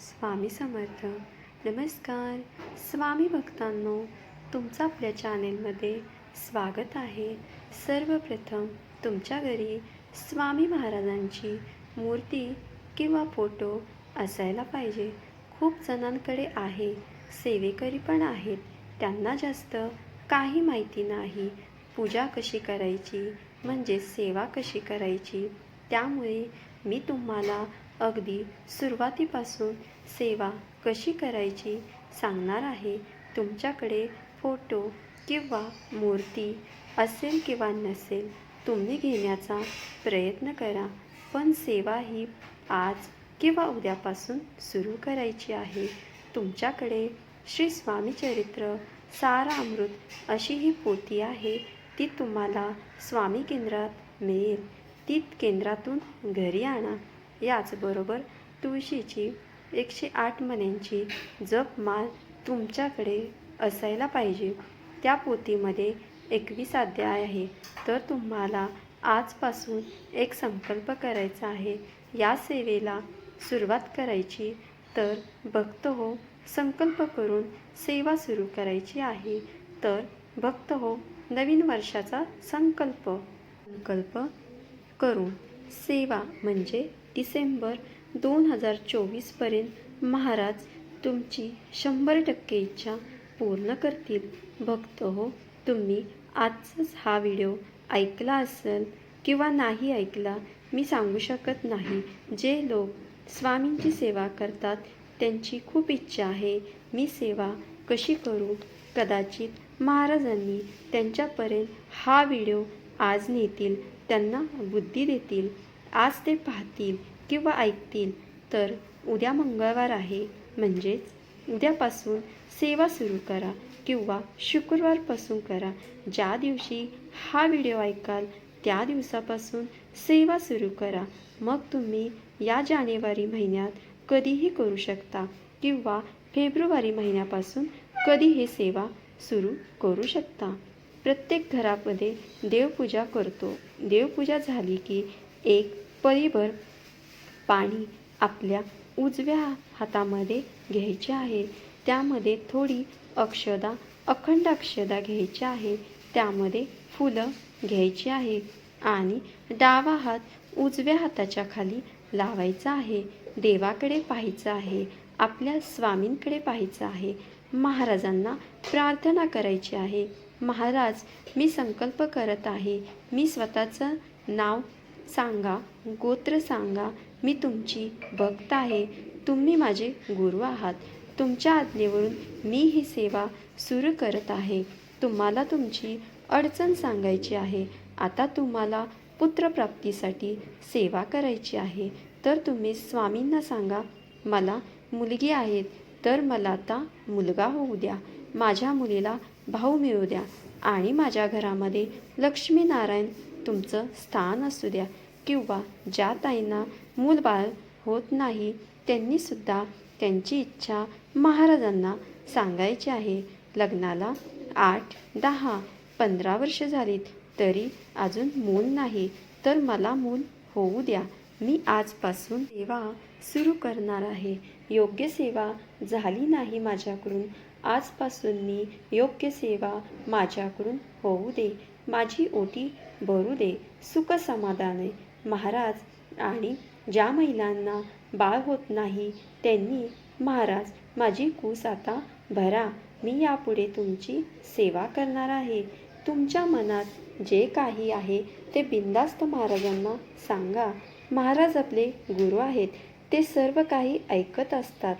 स्वामी समर्थ. नमस्कार. स्वामी भक्तांनो तुमचं आपल्या चॅनेलमध्ये स्वागत आहे. सर्वप्रथम तुमच्या घरी स्वामी महाराजांची मूर्ती किंवा फोटो असायला पाहिजे. खूप जणांकडे आहे. सेवेकरी पण आहेत. त्यांना जास्त काही माहिती नाही. पूजा कशी करायची? म्हणजे सेवा कशी करायची? त्यामुळे मी तुम्हाला अगदी सुरुवातीपासून सेवा कशी करायची सांगणार आहे तुमच्याकडे फोटो किंवा मूर्ती असेल किंवा नसेल तुम्ही घेण्याचा प्रयत्न करा. पण सेवा ही आज किंवा उद्यापासून सुरू करायची आहे. तुमच्याकडे श्री स्वामी चरित्र सारा अमृत अशी ही पोती आहे ती तुम्हाला स्वामी केंद्रात मिळेल. ती केंद्रातून घरी आणा. याचबरोबर तुळशीची एकशे आठ मण्यांची जपमाळ तुमच्याकडे असायला पाहिजे. त्या पोथीमध्ये एकवीस अध्याय आहे. तर तुम्हाला आजपासून एक संकल्प करायचा आहे. या सेवेला सुरुवात करायची. तर भक्त हो संकल्प करून सेवा सुरू करायची आहे. तर भक्त हो नवीन वर्षाचा संकल्प. संकल्प करून सेवा म्हणजे डिसेंबर दोन हजार चोवीसपर्यंत महाराज तुमची शंभर टक्के इच्छा पूर्ण करतील. भक्त हो तुम्ही आजचाच हा व्हिडिओ ऐकला असेल किंवा नाही ऐकला मी सांगू शकत नाही. जे लोक स्वामींची सेवा करतात त्यांची खूप इच्छा आहे. मी सेवा कशी करू? कदाचित महाराजांनी त्यांच्यापर्यंत हा व्हिडिओ आज नेतील त्यांना बुद्धी देतील. आज ते पाहतील किंवा ऐकतील तर उद्या मंगळवार आहे. म्हणजेच उद्यापासून सेवा सुरू करा किंवा शुक्रवारपासून करा. ज्या दिवशी हा व्हिडिओ ऐकाल त्या दिवसापासून सेवा सुरू करा. मग तुम्ही या जानेवारी महिन्यात कधीही करू शकता किंवा फेब्रुवारी महिन्यापासून कधी हे सेवा सुरू करू शकता. प्रत्येक घरामध्ये देवपूजा करतो. देवपूजा झाली की एक परीभर पाणी आपल्या उजव्या हातामध्ये घ्यायचे आहे. त्यामध्ये थोडी अक्षदा अखंड अक्षदा घ्यायची आहे. त्यामध्ये फुलं घ्यायची आहे आणि डावा हात उजव्या हाताच्या खाली लावायचा आहे. देवाकडे पाहायचं आहे आपल्या स्वामींकडे पाहायचं आहे. महाराजांना प्रार्थना करायची आहे. महाराज मी संकल्प करत आहे. मी स्वतःचं नाव सांगा गोत्र सांगा मी तुमची भक्त आहे तुम्ही माझे गुरु आहात. तुमच्या आज्ञेवरून मी ही सेवा सुरू करत आहे. तुम्हाला तुमची अडचण सांगायची आहे. आता तुम्हाला पुत्रप्राप्तीसाठी सेवा करायची आहे. तर तुम्ही स्वामींना सांगा मला मुलगी आहेत तर मला आता मुलगा होऊ द्या. माझ्या मुलीला भाऊ मिळू द्या. आणि माझ्या घरामध्ये लक्ष्मीनारायण तुमचं स्थान असू द्या किंवा ज्या ताईंना मूलबाळ होत नाही त्यांनीसुद्धा त्यांची इच्छा महाराजांना सांगायची आहे. लग्नाला आठ दहा पंधरा वर्ष झालीत तरी अजून मूल नाही. तर मला मूल होऊ द्या. मी आजपासून सेवा सुरू करणार आहे. योग्य सेवा झाली नाही माझ्याकडून. आजपासून मी योग्य सेवा माझ्याकडून होऊ दे. माझी ओटी भरू दे सुख समाधाने महाराज आणि ज्या महिलांना बाळ होत नाही त्यांनी महाराज माझी कूस आता भरा. मी यापुढे तुमची सेवा करणार आहे. तुमच्या मनात जे काही आहे ते बिंदास्त महाराजांना सांगा. महाराज आपले गुरु आहेत. ते सर्व काही ऐकत असतात.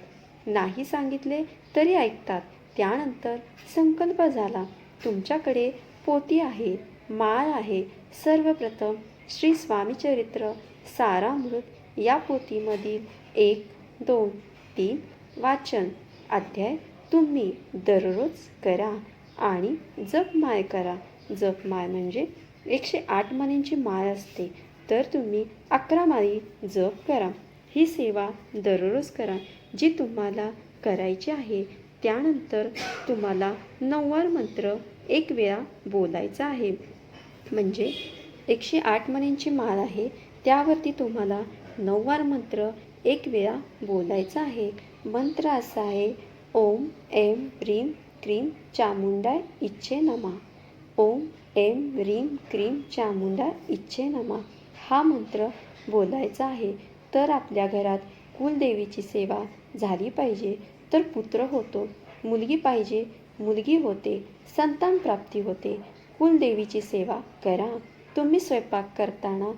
नाही सांगितले तरी ऐकतात. त्यानंतर संकल्प झाला. तुमच्याकडे पोती आहे माळ आहे सर्वप्रथम श्री स्वामीचरित्र सारामृत या पोथीमधील एक दोन तीन वाचन. अध्याय तुम्ही दररोज करा आणि जपमाळ करा. जपमाळ म्हणजे एकशे आठ मणींची माळ असते तर तुम्ही अकरा माळी जप करा. ही सेवा दररोज करा जी तुम्हाला करायची आहे. त्यानंतर तुम्हाला नऊवार मंत्र एक वेळा बोलायचं आहे. म्हणजे एकशे आठ मणींची माळ आहे त्यावरती तुम्हाला नऊवार मंत्र एक वेळा बोलायचं आहे. मंत्र असा आहे ओम एम ह्रीम क्रीम चामुंडाय इच्छे नमा. ओम एम ह्रीम क्रीम चामुंडा इच्छे नमा. हा मंत्र बोलायचा आहे. तर आपल्या घरात कुलदेवीची सेवा झाली पाहिजे. तर पुत्र होतो. मुलगी पाहिजे. मुलगी होते संतान प्राप्ती होते. कुलदेवीची सेवा करा. तुम्ही स्वयंपाक करताना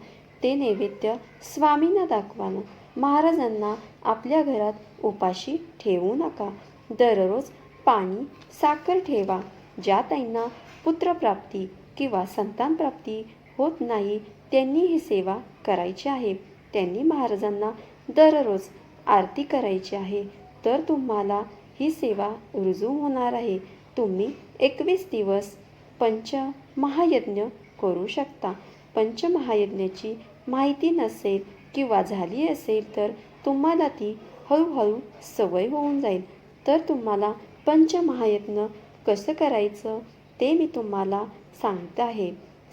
ते नैवेद्य स्वामींना दाखवा ना महाराजांना आपल्या घरात उपाशी ठेवू नका. दररोज पाणी साखर ठेवा. ज्या ताईंना पुत्रप्राप्ती किंवा संतानप्राप्ती होत नाही त्यांनी ही सेवा करायची आहे. त्यांनी महाराजांना दररोज आरती करायची आहे. तर तुम्हाला ही सेवा रुजू होणार आहे. तुम्ही एकवीस दिवस पंच महायज्ञ करू शकता. पंचमहायज्ञाची माहिती नसेल किंवा झाली असेल तर तुम्हाला ती हळूहळू सवय होऊन जाईल. तर तुम्हाला पंचमहायज्ञ कसं करायचं ते मी तुम्हाला सांगत आहे.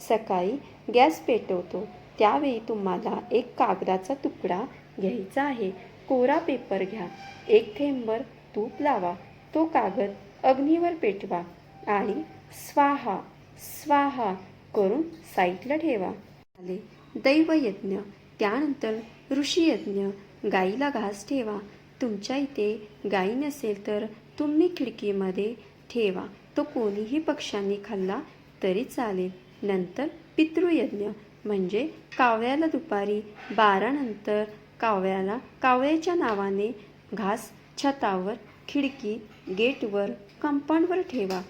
सकाळी गॅस पेटवतो. त्यावेळी तुम्हाला एक कागदाचा तुकडा घ्यायचा आहे. कोरा पेपर घ्या. एक थेंबर तूप लावा. तो कागद अग्नीवर पेटवा आणि स्वाहा स्वाहा करून साईटला ठेवा. आले दैवयज्ञ. त्यानंतर ऋषीयज्ञ. गाईला घास ठेवा. तुमच्या इथे गाई नसेल तर तुम्ही खिडकीमध्ये ठेवा. तो कोणीही पक्ष्यांनी खाल्ला तरी चालेल. नंतर पितृयज्ञ. म्हणजे कावळ्याला दुपारी बारानंतर कावळ्याला कावळ्याच्या नावाने घास छतावर खिडकी गेटवर कंपाऊंडवर ठेवा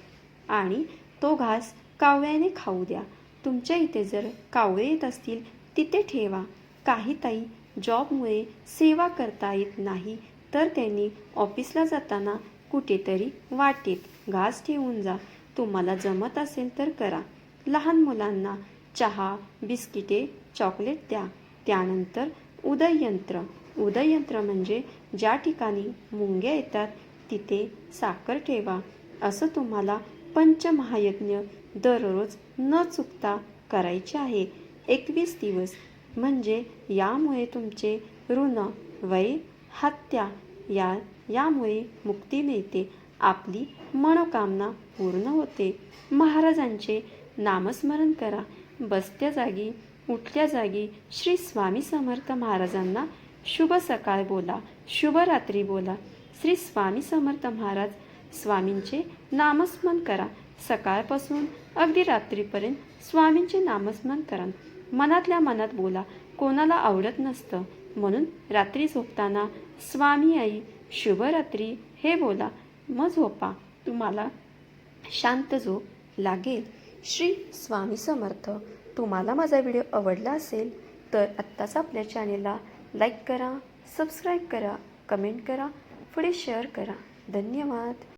आणि तो घास कावळ्याने खाऊ द्या. तुमच्या इथे जर कावळे येत असतील तिथे ठेवा. काही ताई जॉबमुळे सेवा करता येत नाही तर त्यांनी ऑफिसला जाताना कुठेतरी वाटेत घास ठेवून जा. तुम्हाला जमत असेल तर करा. लहान मुलांना चहा बिस्किटे चॉकलेट द्या. त्यानंतर उदययंत्र. उदययंत्र म्हणजे ज्या ठिकाणी मुंग्या येतात तिथे साखर ठेवा. असं तुम्हाला पंचमहायज्ञ दररोज न चुकता करायचे आहे. एकवीस दिवस. म्हणजे यामुळे तुमचे ऋण वय हत्या या यामुळे मुक्ती मिळते. आपली मनोकामना पूर्ण होते. महाराजांचे नामस्मरण करा. बसत्या जागी उठल्या जागी श्री स्वामी समर्थ महाराजांना शुभ सकाळ बोला शुभ रात्री बोला. श्री स्वामी समर्थ महाराज स्वामींचे नामस्मरण करा. सकाळपासून अगदी रात्रीपर्यंत स्वामींचे नामस्मरण करा. मनातल्या मनात बोला कोणाला आवडत नसतं. म्हणून रात्री झोपताना स्वामी आई शुभरात्री हे बोला. मग झोपा. तुम्हाला शांत झोप लागेल. श्री स्वामी समर्थ तुम्हाला माझा व्हिडिओ आवडला असेल तर आत्ताच आपल्या चॅनेलला लाईक करा सबस्क्राईब करा कमेंट करा पुढे शेअर करा. धन्यवाद.